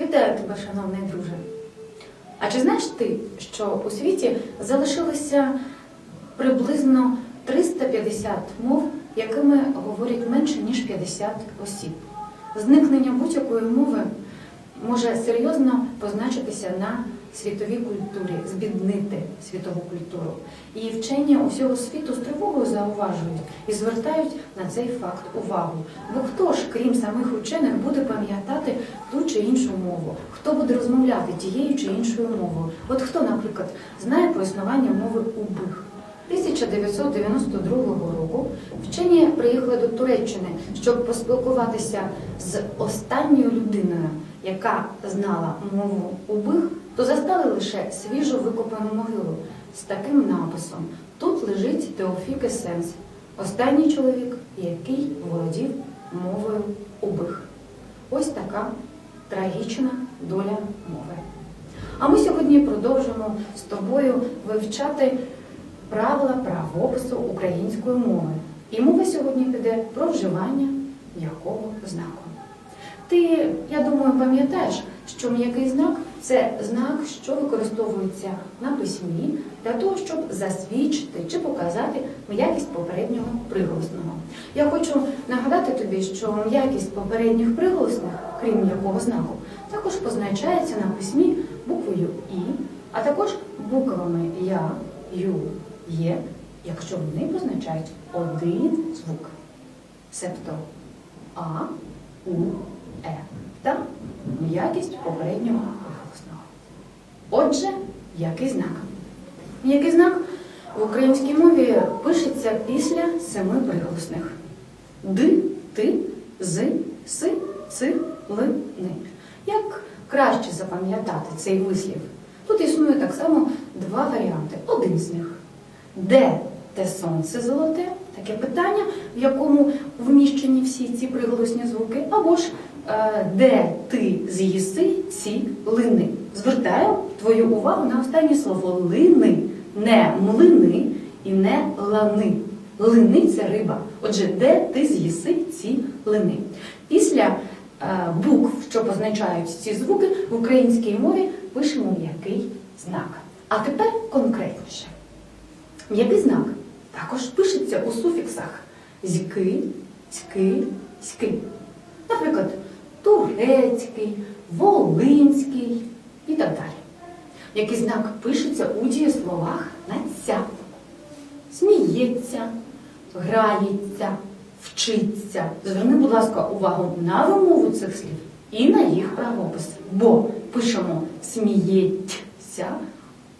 Вітаю тебе, шановний друже. А чи знаєш ти, що у світі залишилося приблизно 350 мов, якими говорять менше ніж 50 осіб? Зникнення будь-якої мови може серйозно позначитися на світовій культурі, збіднити світову культуру. І вчені усього світу з тривогою зауважують і звертають на цей факт увагу. Бо хто ж, крім самих учених, буде пам'ятати ту чи іншу мову? Хто буде розмовляти тією чи іншою мовою? От хто, наприклад, знає про існування мови убих? 1992 року вчені приїхали до Туреччини, щоб поспілкуватися з останньою людиною, яка знала мову убих, то застали лише свіжо викопану могилу з таким написом: Тут лежить Теофік Есенс, останній чоловік, який володів мовою убих. Ось така трагічна доля мови. А ми сьогодні продовжимо з тобою вивчати правила правопису української мови. І мова сьогодні піде про вживання м'якого знаку. Ти, я думаю, пам'ятаєш, що м'який знак це знак, що використовується на письмі для того, щоб засвідчити чи показати м'якість попереднього приголосного. Я хочу нагадати тобі, що м'якість попередніх приголосних, крім м'якого знаку, також позначається на письмі буквою І, а також буквами Я, Ю, Є, якщо вони позначають один звук, себто А, У, Е та м'якість попереднього. Отже, який знак? М'який знак в українській мові пишеться після семи приголосних: Д, ти, з, си, ци, ли, ни. Як краще запам'ятати цей вислів? Тут існує так само два варіанти. Один з них. Де те сонце золоте? Таке питання, в якому вміщені всі ці приголосні звуки, або ж е, де ти з'їси ці лини. Звертаю твою увагу на останнє слово лини, не млини і не лани. Лини це риба. Отже, де ти з'їси ці лини? Після е, букв, що позначають ці звуки, в українській мові пишемо м'який знак. А тепер конкретніше. М'який знак також пишеться у суфіксах зьки, цьки, ськи. Наприклад, турецький, волинський і так далі. Який знак пишеться у дієсловах на ця. Сміється, грається, вчиться. Зверни, будь ласка, увагу на вимову цих слів і на їх правопис. Бо пишемо сміється,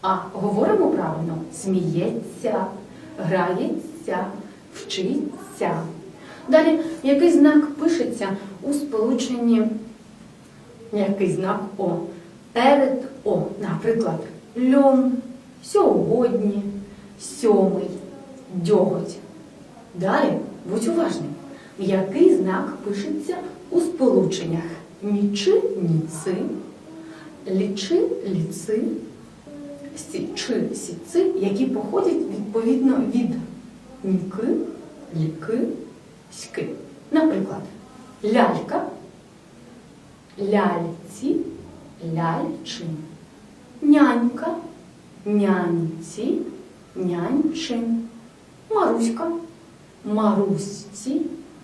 а говоримо правильно сміється, грається, вчиться. Далі, який знак пишеться у сполученні, який знак О. Перед О, наприклад, льон, сьогодні, сьомий, дьоготь. Далі, будь уважним, який знак пишеться у сполученнях нічи, ніци, лічи, ліци, січи, сіци, які походять відповідно від ніки, ліки, ськи. Наприклад, лялька, ляльці, ляльчин, нянька, няньці, няньчин, маруська, марусці,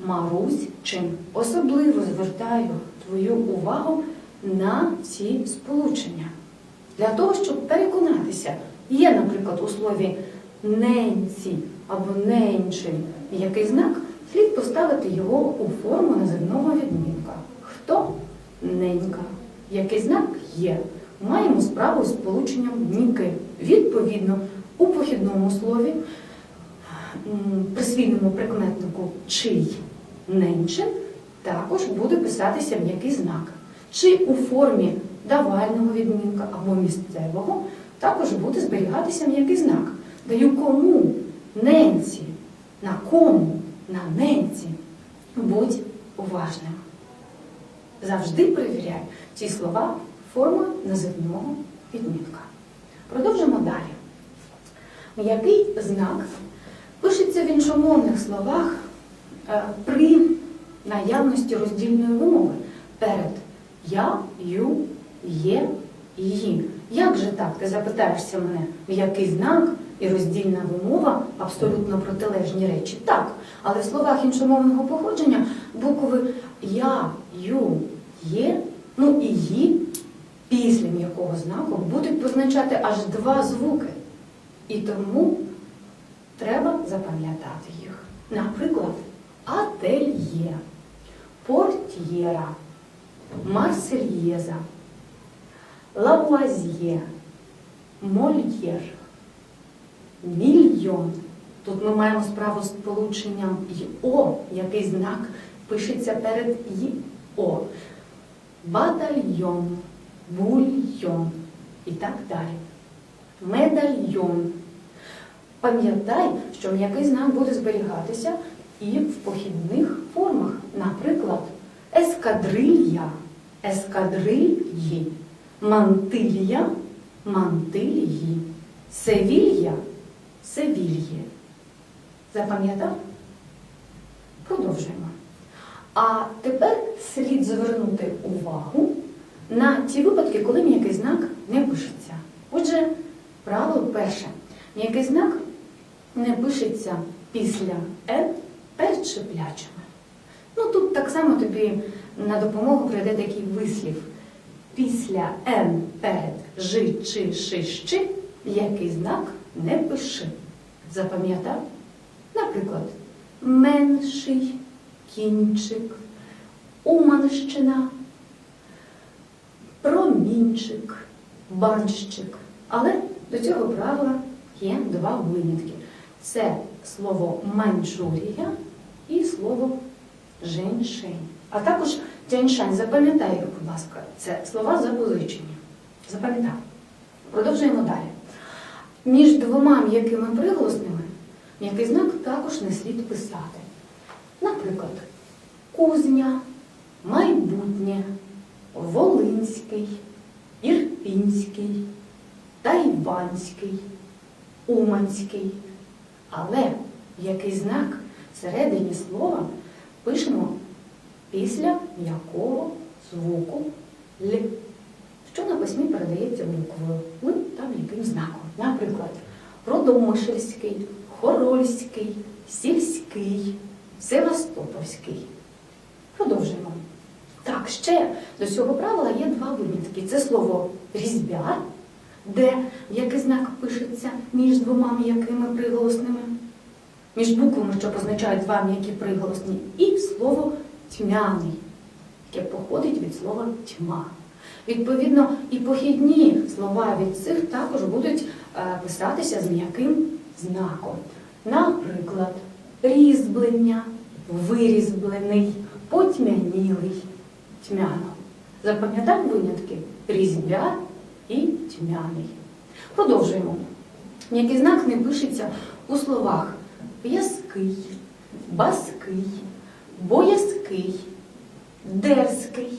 маруськчин. Особливо звертаю твою увагу на ці сполучення. Для того, щоб переконатися, є, наприклад, у слові ненці або ненчин який знак, слід поставити його у форму називного відмінка. Хто ненька? Який знак є. Маємо справу з сполученням ніки. Відповідно, у похідному слові, присвійному прикметнику чий ненчин, також буде писатися м'який знак. Чи у формі давального відмінка або місцевого також буде зберігатися м'який знак. Даю кому ненці, на кому, на ненці. Будь уважним. Завжди перевіряй ці слова форма називного відмінка. Продовжимо далі. М'який знак пишеться в іншомовних словах е, при наявності роздільної вимови перед Я, ю, є, її. Як же так? Ти запитаєшся мене, який знак і роздільна вимова абсолютно протилежні речі? Так, але в словах іншомовного походження букви я, ю, є, ну і ї, після м'якого знаку будуть позначати аж два звуки. І тому треба запам'ятати їх. Наприклад, ательє, портьєра, марсельєза, лавуазьє, мольєр, мільйон. Тут ми маємо справу з сполученням й О, який знак пишеться перед й О. Батальйон, бульйон і так далі. Медальйон. Пам'ятай, що м'який знак буде зберігатися і в похідних формах. Наприклад, ескадрилья, ескадрильї, мантилія, мантилії, севілья, севільє. Запам'ятав? Продовжуємо. А тепер слід звернути увагу на ті випадки, коли м'який знак не пишеться. Отже, правило перше. М'який знак не пишеться після «н» перед шиплячими. Ну тут так само тобі на допомогу прийде такий вислів. Після «н» перед «жи», «чи», «ши», «щи» який знак не пиши. Запам'ятав? Наприклад, менший кінчик, уманщина, промінчик, банщик. Але до цього правила є два винятки. Це слово маньчжурія і слово женьшень. А також тяньшань, запам'ятай їх, будь ласка, це слова запозичення. Запам'ятай. Продовжуємо далі. Між двома м'якими приголосними м'який знак також не слід писати. Наприклад, кузня, майбутнє, волинський, ірпінський, тайванський, уманський. Але який знак всередині слова пишемо після м'якого звуку Л, що на письмі передається буквою Л та м'яким знаком. Наприклад, Родомишльський, Хорольський, Сільський, Севастопольський. Продовжуємо. Так, ще до цього правила є два винятки. Це слово різьбяр, де який знак пишеться між двома м'якими приголосними, між буквами, що позначають два м'які приголосні, і слово тьмяний, яке походить від слова тьма. Відповідно, і похідні слова від цих також будуть е, писатися з м'яким знаком. Наприклад, різьблення, вирізблений, потьмянілий, тьмяно. Запам'ятав винятки? Різьбя і тьмяний. Продовжуємо. М'який знак не пишеться у словах в'язкий, баский, боязкий, дерзкий,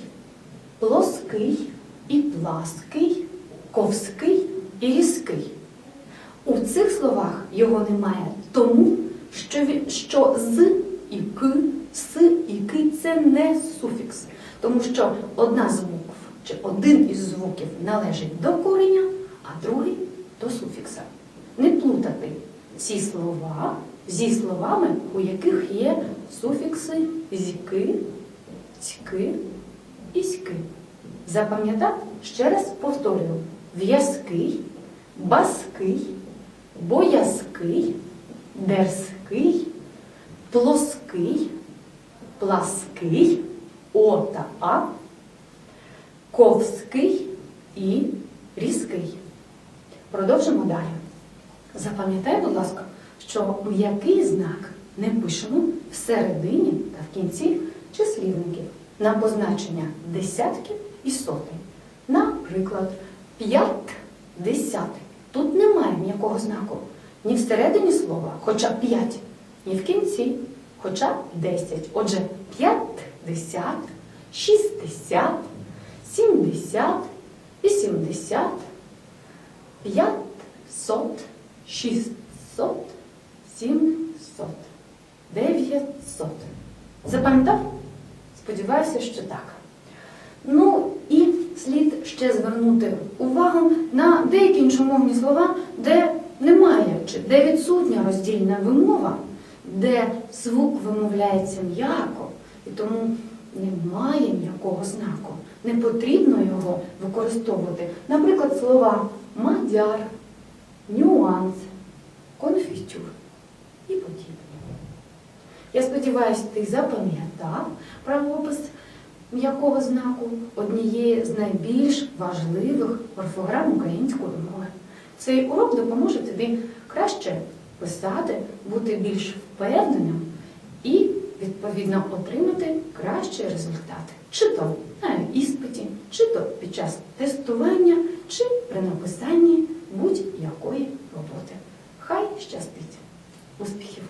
плоский і плаский, ковський і різкий. У цих словах його немає тому, що, що з і к, с і ки це не суфікс. Тому що одна з чи один із звуків належить до кореня, а другий до суфікса. Не плутати ці слова зі словами, у яких є суфікси зіки, цьки і ськи. Запам'ятав? Ще раз повторюю: в'язкий, баский, боязкий, дерзкий, плоский, плаский, о та а, ковський і різкий. Продовжимо далі. Запам'ятай, будь ласка, що м'який знак не пишемо всередині та в кінці числівників на позначення десятків і сотень. Наприклад, п'ять десятих. Тут немає м'якого знаку ні всередині слова, хоча п'ять, ні в кінці, хоча десять. Отже, п'ятдесят, шістдесят, сімдесят, вісімдесят, п'ятсот, шістсот, сімсот, дев'ятсот. Запам'ятав? Сподіваюся, що так. Ну і слід ще звернути увагу на деякі іншомовні слова, де немає чи де відсутня роздільна вимова, де звук вимовляється м'яко, і тому немає м'якого знаку. Не потрібно його використовувати. Наприклад, слова мадяр, нюанс, конфітюр і подібне. Я сподіваюся, ти запам'ятав правопис м'якого знаку однієї з найбільш важливих орфограм української мови. Цей урок допоможе тобі краще писати, бути більш впевненим і, відповідно, отримати кращі результати. Чи то на іспиті, чи то під час тестування, чи при написанні будь-якої роботи. Хай щастить! Успіхів!